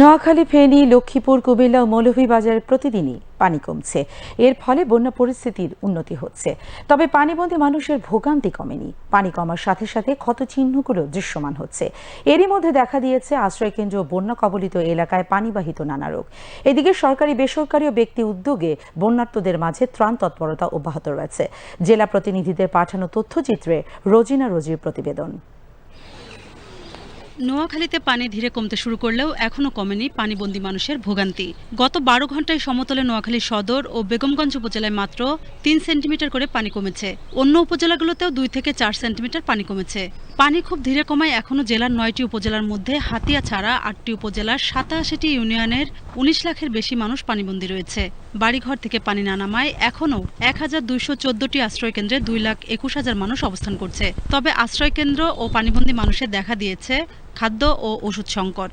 নোয়াখালী, ফেনী, লক্ষ্মীপুর, কুমিল্লা ও মৌলভীবাজারের প্রতিদিনই পানি কমছে। এর ফলে বন্যা পরিস্থিতির উন্নতি হচ্ছে। তবে পানিবন্দী মানুষের ভোগান্তি কমেনি। পানি কমার সাথে সাথে ক্ষত চিহ্নগুলো দৃশ্যমান হচ্ছে। এরই মধ্যে দেখা দিয়েছে আশ্রয়কেন্দ্র বন্যা কবলিত এলাকায় পানিবাহিত নানা রোগ। এদিকে সরকারি বেসরকারি ও ব্যক্তি উদ্যোগে বন্যার্তদের মাঝে ত্রাণ তৎপরতা অব্যাহত রয়েছে। জেলা প্রতিনিধিদের পাঠানো তথ্যচিত্রে রোজিনা রোজির প্রতিবেদন। নোয়াখালীতে পানি ধীরে কমতে শুরু করলেও এখনও কমেনি পানিবন্দী মানুষের ভোগান্তি। গত বারো ঘন্টায় সমতলে নোয়াখালী সদর ও বেগমগঞ্জ উপজেলায় মাত্র তিন সেন্টিমিটার করে পানি কমেছে। অন্য উপজেলাগুলোতেও দুই থেকে চার সেন্টিমিটার পানি কমেছে। পানি খুব ধীরে কমায় এখনও জেলার নয়টি উপজেলার মধ্যে। হাতিয়া ছাড়া আটটি উপজেলার সাতাশিটি ইউনিয়নের উনিশ লাখের বেশি মানুষ পানিবন্দী রয়েছে। বাড়িঘর থেকে পানি না নামায় এখনও এক হাজার দুইশো চোদ্দটি আশ্রয়কেন্দ্রে দুই লাখ একুশ হাজার মানুষ অবস্থান করছে। তবে আশ্রয়কেন্দ্র ও পানিবন্দী মানুষের দেখা দিয়েছে খাদ্য ও ওষুধ সংকট।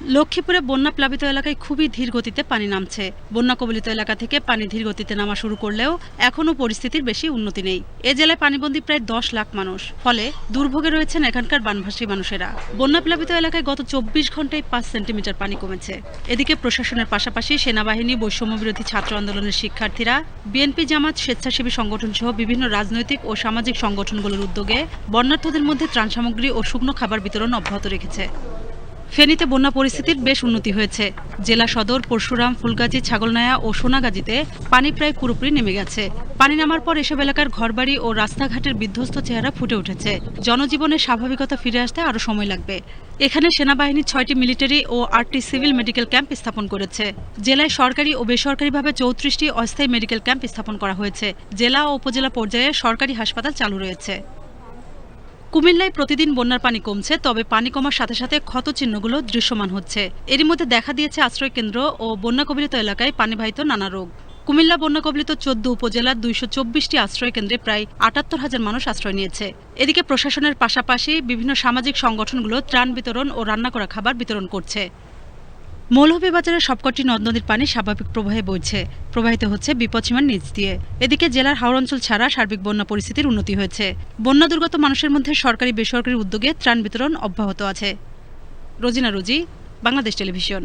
লক্ষ্মীপুরে বন্যা প্লাবিত এলাকায় খুবই ধীর গতিতে পানি নামছে। বন্যা কবলিত এলাকা থেকে পানি ধীর গতিতে নামা শুরু করলেও এখনও পরিস্থিতির বেশি উন্নতি নেই। এ জেলায় পানিবন্দী প্রায় দশ লাখ মানুষ। ফলে দুর্ভোগে রয়েছেন এখানকার বানভাসী মানুষেরা। বন্যা প্লাবিত এলাকায় গত চব্বিশ ঘন্টায় পাঁচ সেন্টিমিটার পানি কমেছে। এদিকে প্রশাসনের পাশাপাশি সেনাবাহিনী বৈষম্য বিরোধী ছাত্র আন্দোলনের শিক্ষার্থীরা, বিএনপি জামাত, স্বেচ্ছাসেবী সংগঠন সহ বিভিন্ন রাজনৈতিক ও সামাজিক সংগঠনগুলোর উদ্যোগে বন্যার্থদের মধ্যে ত্রাণ সামগ্রী ও শুকনো খাবার বিতরণ অব্যাহত রেখেছে। ফেনীতে বন্যা পরিস্থিতির বেশ উন্নতি হয়েছে। জেলা সদর পরশুরাম, ফুলগাজী, ছাগলনায়া ও সোনাগাজীতে পানি প্রায় পুরোপুরি নেমে গেছে। পানি নামার পর এসব এলাকার ঘরবাড়ি ও রাস্তাঘাটের বিধ্বস্ত চেহারা ফুটে উঠেছে। জনজীবনের স্বাভাবিকতা ফিরে আসতে আরও সময় লাগবে। এখানে সেনাবাহিনী ছয়টি মিলিটারি ও আটটি সিভিল মেডিকেল ক্যাম্প স্থাপন করেছে। জেলায় সরকারি ও বেসরকারিভাবে চৌত্রিশটি অস্থায়ী মেডিকেল ক্যাম্প স্থাপন করা হয়েছে। জেলা ও উপজেলা পর্যায়ে সরকারি হাসপাতাল চালু রয়েছে। কুমিল্লায় প্রতিদিন বন্যার পানি কমছে, তবে পানি কমার সাথে সাথে ক্ষত চিহ্নগুলো দৃশ্যমান হচ্ছে। এরই মধ্যে দেখা দিয়েছে আশ্রয় কেন্দ্র ও বন্যা কবলিত এলাকায় পানিবাহিত নানা রোগ। কুমিল্লা বন্যা কবলিত চোদ্দ উপজেলার দুইশো চব্বিশটি আশ্রয় কেন্দ্রে প্রায় আটাত্তর হাজার মানুষ আশ্রয় নিয়েছে। এদিকে প্রশাসনের পাশাপাশি বিভিন্ন সামাজিক সংগঠনগুলো ত্রাণ বিতরণ ও রান্না করা খাবার বিতরণ করছে। মৌলভীবাজারের সবকটি নদ নদীর পানি স্বাভাবিক প্রবাহে বইছে। প্রবাহিত হচ্ছে বিপদসীমার নিচ দিয়ে। এদিকে জেলার হাওড় অঞ্চল ছাড়া সার্বিক বন্যা পরিস্থিতির উন্নতি হয়েছে। বন্যা দুর্গত মানুষের মধ্যে সরকারি বেসরকারি উদ্যোগে ত্রাণ বিতরণ অব্যাহত আছে। রোজিনা রুজি, বাংলাদেশ টেলিভিশন।